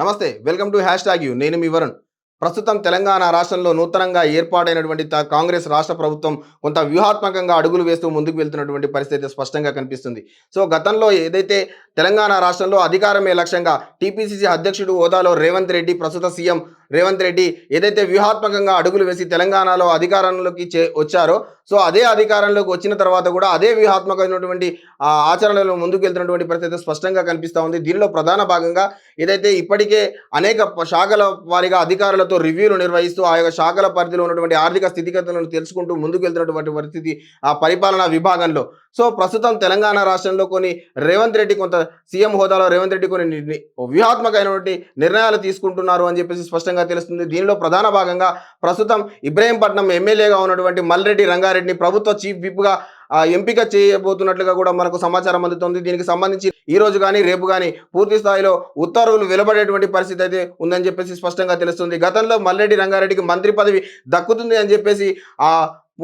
నమస్తే welcome to hash tag you. నేను మీ వరుణ్. ప్రస్తుతం తెలంగాణ రాష్ట్రంలో నూతనంగా ఏర్పాటైనటువంటి కాంగ్రెస్ రాష్ట్ర ప్రభుత్వం కొంత వ్యూహాత్మకంగా అడుగులు వేస్తూ ముందుకు వెళ్తున్నటువంటి పరిస్థితి స్పష్టంగా కనిపిస్తుంది. సో గతంలో ఏదైతే తెలంగాణ రాష్ట్రంలో అధికారమే లక్ష్యంగా టీపీసీసీ అధ్యక్షుడు హోదాలో రేవంత్ రెడ్డి ప్రస్తుత సీఎం రేవంత్ రెడ్డి ఏదైతే వ్యూహాత్మకంగా అడుగులు వేసి తెలంగాణలో అధికారంలోకి చే వచ్చారో సో అదే అధికారంలోకి వచ్చిన తర్వాత కూడా అదే వ్యూహాత్మకమైనటువంటి ఆ, ఆచరణలో ముందుకు వెళ్తున్నటువంటి పరిస్థితి స్పష్టంగా కనిపిస్తూ ఉంది. దీనిలో ప్రధాన భాగంగా ఏదైతే ఇప్పటికే అనేక శాఖల వారిగా అధికారులతో రివ్యూలు నిర్వహిస్తూ ఆ యొక్క శాఖల పరిధిలో ఉన్నటువంటి ఆర్థిక స్థితిగతులను తెలుసుకుంటూ ముందుకు వెళ్తున్నటువంటి పరిస్థితి ఆ పరిపాలనా విభాగంలో. సో ప్రస్తుతం తెలంగాణ రాష్ట్రంలో కొన్ని రేవంత్ రెడ్డి కొంత సీఎం హోదాలో రేవంత్ రెడ్డి కొన్ని వ్యూహాత్మకమైనటువంటి నిర్ణయాలు తీసుకుంటున్నారు అని చెప్పేసి స్పష్టంగా తెలుస్తుంది. దీనిలో ప్రధాన భాగంగా ప్రస్తుతం ఇబ్రహీంపట్నం ఎమ్మెల్యేగా ఉన్నటువంటి మల్రెడ్డి రంగారెడ్డిని ప్రభుత్వ చీఫ్ విప్గా ఎంపిక చేయబోతున్నట్లుగా కూడా మనకు సమాచారం అందుతుంది. దీనికి సంబంధించి ఈ రోజు కానీ రేపు కానీ పూర్తి స్థాయిలో ఉత్తర్వులు వెలువడేటువంటి పరిస్థితి అయితే ఉందని చెప్పేసి స్పష్టంగా తెలుస్తుంది. గతంలో మల్లెడ్డి రంగారెడ్డికి మంత్రి పదవి దక్కుతుంది అని చెప్పేసి ఆ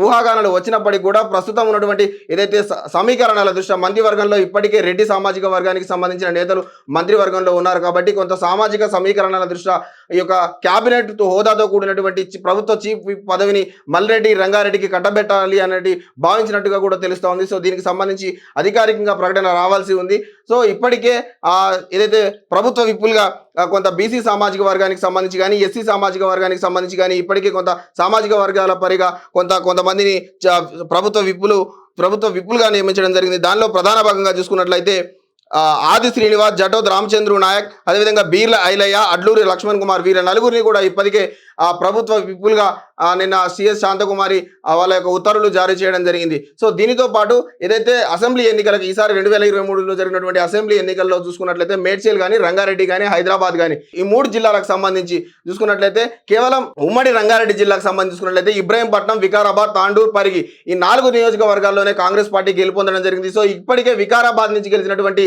ఊహాగానాలు వచ్చినప్పటికీ కూడా ప్రస్తుతం ఉన్నటువంటి ఏదైతే సమీకరణాల దృష్ట్యా మంత్రివర్గంలో ఇప్పటికే రెడ్డి సామాజిక వర్గానికి సంబంధించిన నేతలు మంత్రివర్గంలో ఉన్నారు కాబట్టి కొంత సామాజిక సమీకరణాల దృష్ట్యా ఈ యొక్క క్యాబినెట్ హోదాతో కూడినటువంటి ప్రభుత్వ చీఫ్ పదవిని మల్రెడ్డి రంగారెడ్డికి కట్టబెట్టాలి అనేది భావించినట్టుగా కూడా తెలుస్తూ ఉంది. సో దీనికి సంబంధించి అధికారికంగా ప్రకటన రావాల్సి ఉంది. సో ఇప్పటికే ఏదైతే ప్రభుత్వ విప్పులుగా కొంత బీసీ సామాజిక వర్గానికి సంబంధించి కానీ ఎస్సీ సామాజిక వర్గానికి సంబంధించి కానీ ఇప్పటికే కొంత సామాజిక వర్గాల పరిగా కొంత కొంతమందిని చ- ప్రభుత్వ విప్పులు ప్రభుత్వ విప్పులుగా నియమించడం జరిగింది. దానిలో ప్రధాన భాగంగా చూసుకున్నట్లయితే ఆది శ్రీనివాస్ జటోద్ రామచంద్రు నాయక్ అదేవిధంగా బీర్ల ఐలయ్య అడ్లూరి లక్ష్మణ్ కుమార్ వీళ్ళ నలుగురిని కూడా ఇప్పటికే ప్రభుత్వ విపుల్గా నిన్న సిఎస్ శాంతకుమారి వాళ్ళ యొక్క ఉత్తర్వులు జారీ చేయడం జరిగింది. సో దీనితో పాటు ఏదైతే అసెంబ్లీ ఎన్నికలకు ఈసారి రెండు వేల ఇరవై మూడులో జరిగినటువంటి అసెంబ్లీ ఎన్నికల్లో చూసుకున్నట్లయితే మేడ్చల్ కానీ రంగారెడ్డి కానీ హైదరాబాద్ కానీ ఈ మూడు జిల్లాలకు సంబంధించి చూసుకున్నట్లయితే కేవలం ఉమ్మడి రంగారెడ్డి జిల్లాకు సంబంధించి చూసుకున్నట్లయితే ఇబ్రాహీంపట్నం వికారాబాద్ తాండూర్ పరిగి ఈ నాలుగు నియోజకవర్గాల్లోనే కాంగ్రెస్ పార్టీ గెలుపొందడం జరిగింది. సో ఇప్పటికే వికారాబాద్ నుంచి గెలిచినటువంటి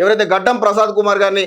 ఎవరైతే గడ్డం ప్రసాద్ కుమార్ గారిని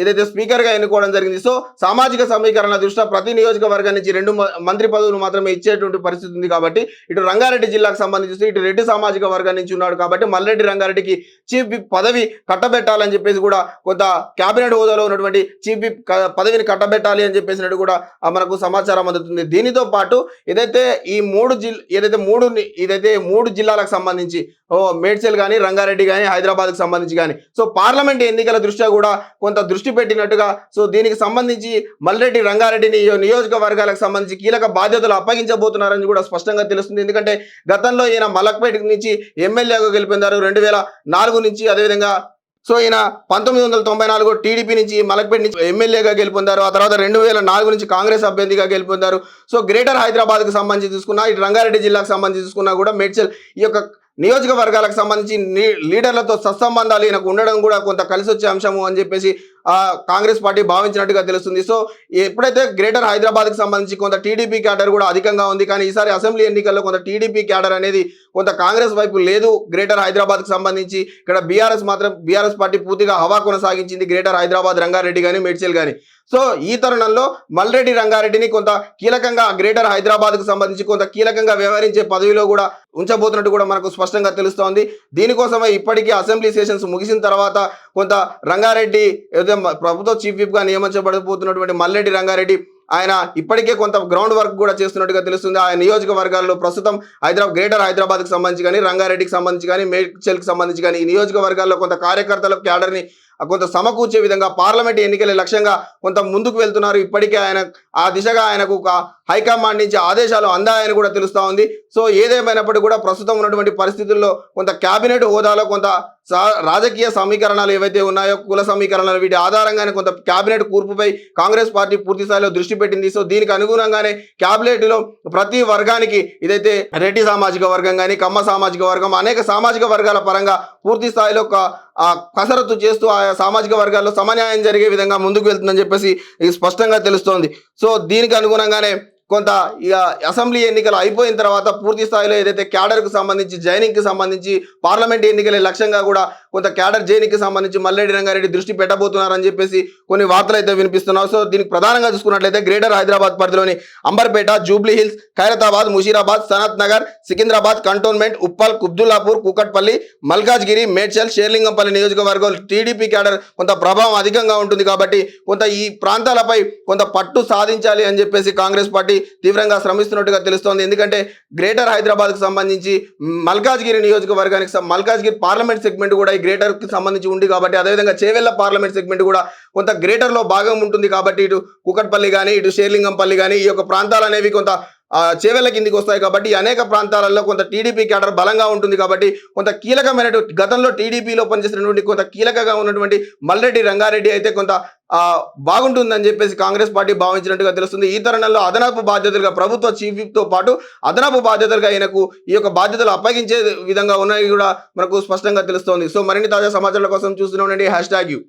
ఏదైతే స్పీకర్గా ఎన్నుకోవడం జరిగింది సో సామాజిక సమీకరణ దృష్ట్యా ప్రతి నియోజకవర్గం నుంచి రెండు మ- మంత్రి పదవులు మాత్రమే ఇచ్చేటువంటి పరిస్థితి ఉంది కాబట్టి ఇటు రంగారెడ్డి జిల్లాకు సంబంధించి ఇటు రెడ్డి సామాజిక వర్గం నుంచి ఉన్నాడు కాబట్టి మల్లెడ్డి రంగారెడ్డికి చీఫ్ విప్ పదవి కట్టబెట్టాలని చెప్పేసి కూడా కొంత కేబినెట్ హోదాలో ఉన్నటువంటి చీఫ్ విప్ పదవిని కట్టబెట్టాలి అని చెప్పేసినట్టు కూడా మనకు సమాచారం అందుతుంది. దీనితో పాటు ఏదైతే ఈ మూడు జిల్ ఏదైతే మూడు ఏదైతే మూడు జిల్లాలకు సంబంధించి ఓ మేడ్చల్ కానీ రంగారెడ్డి కానీ హైదరాబాద్కి సంబంధించి కానీ సో పార్లమెంట్ ఎన్నికల దృష్ట్యా కూడా కొంత దృష్టి పెట్టినట్టుగా సో దీనికి సంబంధించి మల్రెడ్డి రంగారెడ్డిని నియోజకవర్గాలకు సంబంధించి కీలక బాధ్యతలు అప్పగించబోతున్నారని కూడా స్పష్టంగా తెలుస్తుంది. ఎందుకంటే గతంలో ఈయన మలక్పేట నుంచి ఎమ్మెల్యేగా గెలిపొందారు రెండు వేల నాలుగు నుంచి అదేవిధంగా సో ఈయన పంతొమ్మిది వందల తొంభై నాలుగు టీడీపీ నుంచి మలక్పేట నుంచి ఎమ్మెల్యేగా గెలుపొందారు. ఆ తర్వాత రెండు వేల నాలుగు నుంచి కాంగ్రెస్ అభ్యర్థిగా గెలుపొందారు. సో గ్రేటర్ హైదరాబాద్కు సంబంధించి చూసుకున్నా ఇటు రంగారెడ్డి జిల్లాకు సంబంధించి చూసుకున్నా కూడా మేడ్చల్ ఈ యొక్క నియోజకవర్గాలకు సంబంధించి నీ- లీడర్లతో సత్సంబంధాలు ఈయనకు ఉండడం కూడా కొంత కలిసి వచ్చే అంశము అని చెప్పేసి కాంగ్రెస్ పార్టీ భావించినట్టుగా తెలుస్తుంది. సో ఎప్పుడైతే గ్రేటర్ హైదరాబాద్కి సంబంధించి కొంత టీడీపీ క్యాడర్ కూడా అధికంగా ఉంది కానీ ఈసారి అసెంబ్లీ ఎన్నికల్లో కొంత టీడీపీ క్యాడర్ అనేది కొంత కాంగ్రెస్ వైపు లేదు. గ్రేటర్ హైదరాబాద్కి సంబంధించి ఇక్కడ బీఆర్ఎస్ మాత్రం బీఆర్ఎస్ పార్టీ పూర్తిగా హవా కొనసాగించింది గ్రేటర్ హైదరాబాద్ రంగారెడ్డి కానీ మేడ్చల్ కానీ సో ఈ తరుణంలో మల్రెడ్డి రంగారెడ్డిని కొంత కీలకంగా గ్రేటర్ హైదరాబాద్కు సంబంధించి కొంత కీలకంగా వ్యవహరించే పదవిలో కూడా ఉంచబోతున్నట్టు కూడా మనకు స్పష్టంగా తెలుస్తోంది. దీనికోసమే ఇప్పటికీ అసెంబ్లీ సెషన్స్ ముగిసిన తర్వాత కొంత రంగారెడ్డి ఏదైతే ప్రభుత్వ చీఫ్ విప్గా నియమించబడిపోతున్నటువంటి మల్లెడ్డి రంగారెడ్డి ఆయన ఇప్పటికే కొంత గ్రౌండ్ వర్క్ కూడా చేస్తున్నట్టుగా తెలుస్తుంది. ఆయన నియోజకవర్గాల్లో ప్రస్తుతం హైదరాబాద్ గ్రేటర్ హైదరాబాద్కి సంబంధించి కానీ రంగారెడ్డికి సంబంధించి కానీ మేడ్చల్కి సంబంధించి కానీ ఈ నియోజకవర్గాల్లో కొంత కార్యకర్తల క్యాడర్ని కొంత సమకూర్చే విధంగా పార్లమెంట్ ఎన్నికల లక్ష్యంగా కొంత ముందుకు వెళ్తున్నారు. ఇప్పటికే ఆయన ఆ దిశగా ఆయనకు ఒక హైకమాండ్ నుంచి ఆదేశాలు అందాయని కూడా తెలుస్తూ ఉంది. సో ఏదేమైనప్పటికీ కూడా ప్రస్తుతం ఉన్నటువంటి పరిస్థితుల్లో కొంత క్యాబినెట్ హోదాలో కొంత సా- రాజకీయ సమీకరణాలు ఏవైతే ఉన్నాయో కుల సమీకరణాలు వీటి ఆధారంగానే కొంత క్యాబినెట్ కూర్పుపై కాంగ్రెస్ పార్టీ పూర్తి స్థాయిలో దృష్టి పెట్టింది. సో దీనికి అనుగుణంగానే క్యాబినెట్లో ప్రతి వర్గానికి ఇదైతే రెడ్డి సామాజిక వర్గం కానీ కమ్మ సామాజిక వర్గం అనేక సామాజిక వర్గాల పరంగా పూర్తి స్థాయిలో కసరత్తు చేస్తూ ఆయా సామాజిక వర్గాల్లో సమన్యాయం జరిగే విధంగా ముందుకు వెళ్తుందని చెప్పేసి స్పష్టంగా తెలుస్తోంది. సో దీనికి అనుగుణంగానే కొంత ఇక అసెంబ్లీ ఎన్నికలు అయిపోయిన తర్వాత పూర్తి స్థాయిలో ఏదైతే క్యాడర్కు సంబంధించి జైనింగ్కి సంబంధించి పార్లమెంట్ ఎన్నికల లక్ష్యంగా కూడా కొంత క్యాడర్ జైనికి సంబంధించి మల్లెడి రంగారెడ్డి దృష్టి పెట్టబోతున్నారని చెప్పేసి కొన్ని వార్తలు అయితే వినిపిస్తున్నాయి. సో దీనికి ప్రధానంగా చూసుకున్నట్లయితే గ్రేటర్ హైదరాబాద్ పరిధిలోని అంబర్పేట జూబ్లీ హిల్స్ ఖైరతాబాద్ ముషీరాబాద్ సనత్ నగర్ సికింద్రాబాద్ కంటోన్మెంట్ ఉప్పల్ కుబ్దుల్లాపూర్ కూకట్పల్లి మల్కాజ్గిరి మేడ్చల్ షేర్లింగంపల్లి నియోజకవర్గం టీడీపీ క్యాడర్ కొంత ప్రభావం అధికంగా ఉంటుంది కాబట్టి కొంత ఈ ప్రాంతాలపై కొంత పట్టు సాధించాలి అని చెప్పేసి కాంగ్రెస్ పార్టీ తీవ్రంగా శ్రమిస్తున్నట్టుగా తెలుస్తోంది. ఎందుకంటే గ్రేటర్ హైదరాబాద్కు సంబంధించి మల్కాజ్గిరి నియోజకవర్గానికి మల్కాజ్గిరి పార్లమెంట్ సెగ్మెంట్ కూడా ఈ గ్రేటర్కి సంబంధించి ఉంది కాబట్టి అదేవిధంగా చేవెళ్ళ పార్లమెంట్ సెగ్మెంట్ కూడా కొంత గ్రేటర్లో భాగం ఉంటుంది కాబట్టి ఇటు కుకట్పల్లి కానీ ఇటు షేర్లింగంపల్లి కానీ ఈ యొక్క ప్రాంతాలు అనేవి కొంత చేవెళ్ళ కిందికి వస్తాయి కాబట్టి అనేక ప్రాంతాలలో కొంత టీడీపీ క్యాడర్ బలంగా ఉంటుంది కాబట్టి కొంత కీలకమైనటువంటి గతంలో టీడీపీలో పనిచేసినటువంటి కొంత కీలకగా ఉన్నటువంటి మల్రెడ్డి రంగారెడ్డి అయితే కొంత బాగుంటుందని చెప్పేసి కాంగ్రెస్ పార్టీ భావించినట్టుగా తెలుస్తుంది. ఈ తరుణంలో అదనపు బాధ్యతలుగా ప్రభుత్వ చీఫ్తో పాటు అదనపు బాధ్యతలుగా ఆయనకు ఈ యొక్క బాధ్యతలు అప్పగించే విధంగా ఉన్నాయి కూడా మనకు స్పష్టంగా తెలుస్తోంది. సో మరిన్ని తాజా సమాచారాల కోసం చూస్తూనే ఉండండి. Hashtag U.